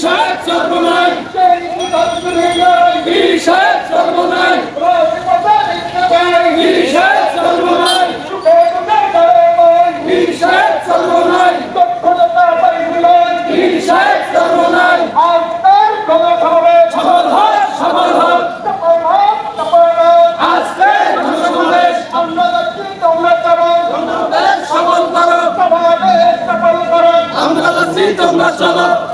বিষয় সর্বনাই বিষয় সর্বনাই বিষয় সর্বনাই বিষয় সর্বনাই বিষয় সর্বনাই আপনার কোনো খবরে সফল হোক আজকে জনসমাবেশ আমরা তোমরা চলো।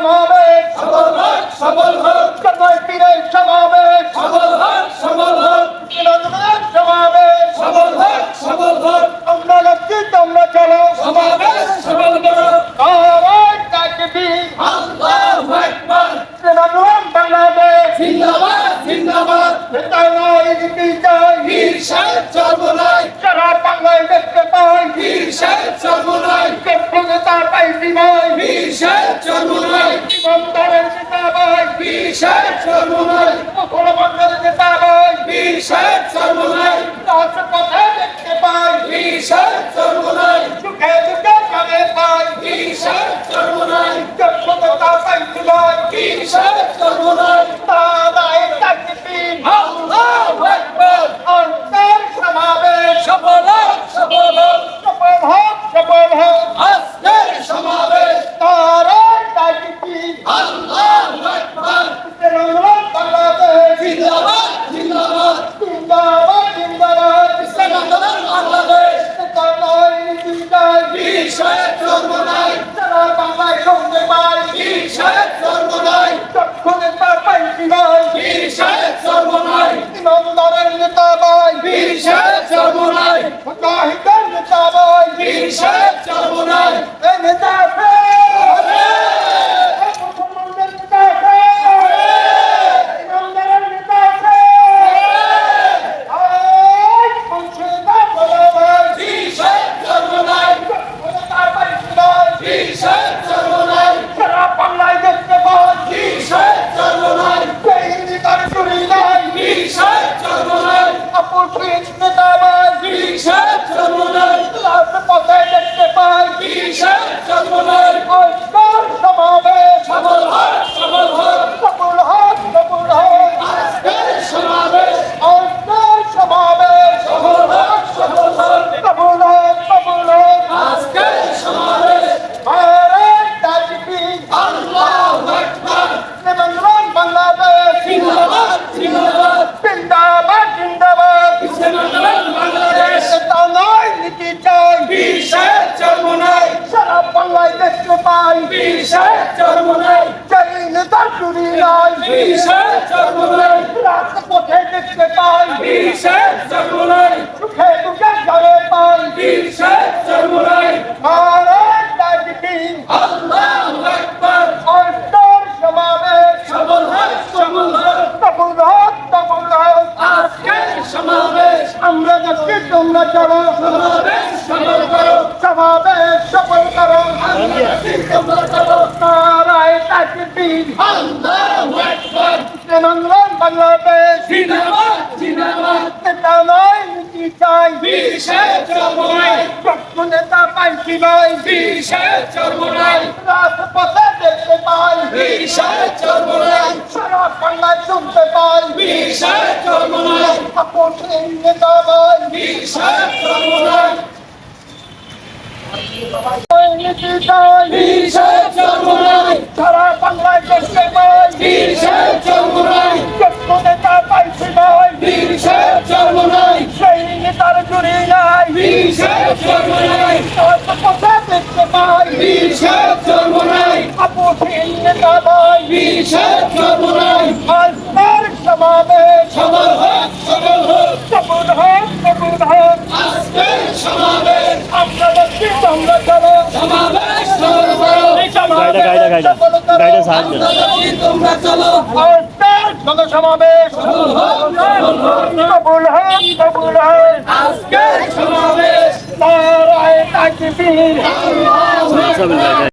সমাবেশ। সফল হোক সফল হোক। কানাই পীরের সমাবেশ। সফল হোক সফল হোক। ইনাজমের সমাবেশ। সফল হোক সফল হোক। আমরা যাচ্ছি তোমরা চলো। সমাবেশ সফল করো। আর তাকবীর আল্লাহু আকবার। ইনাজম বাংলাদেশ। জিন্দাবাদ জিন্দাবাদ। নেতানাই বিজয় বীর সাহেব সর্বনাই সারা বাংলায় দেখতে পাই বীর সাহেব সর্বনাই কেপ্র নেতা পাইছি ভাই বীর সাহেব সর্বনাই ইমানদারের নেতা ভাই বীর সাহেব চরমনাই সেই নেতার চুরি নাই। বীর সাহেব চরমনাই রাজপথে দেখতে পাই। বীর সাহেব চরমনাই সুখে দুঃখে ঘরে পাই। বীর সাহেব চরমনাই ভারত তাজবি আল্লাহু আকবার। অন্তর সমাবেশ। সমাবেশ। আমরা যাচ্ছি তোমরা চলো। সমাবেশ সফল করো। সমাবেশ সফল করো আমরা যাচ্ছি তোমরা চলো নারায় তাকবি আল্লাহু আকবার নিমন্ত্রণ বাংলাদেশ জিন্দাবাদ জিন্দাবাদ নেতা নয় নীতি নাই বীর সাহেব চরমুরাই সারা বাংলায় কষ্টে নাই। বীর সাহেব চরমুরাই কষ্ট নেতা নাই বীর সমাবে গাড়িটা গাড়িটা সাহায্য জনসমাবেশ কবুল হোক কবুল হোক আজকের সমাবেশ। তারায় তাকবীর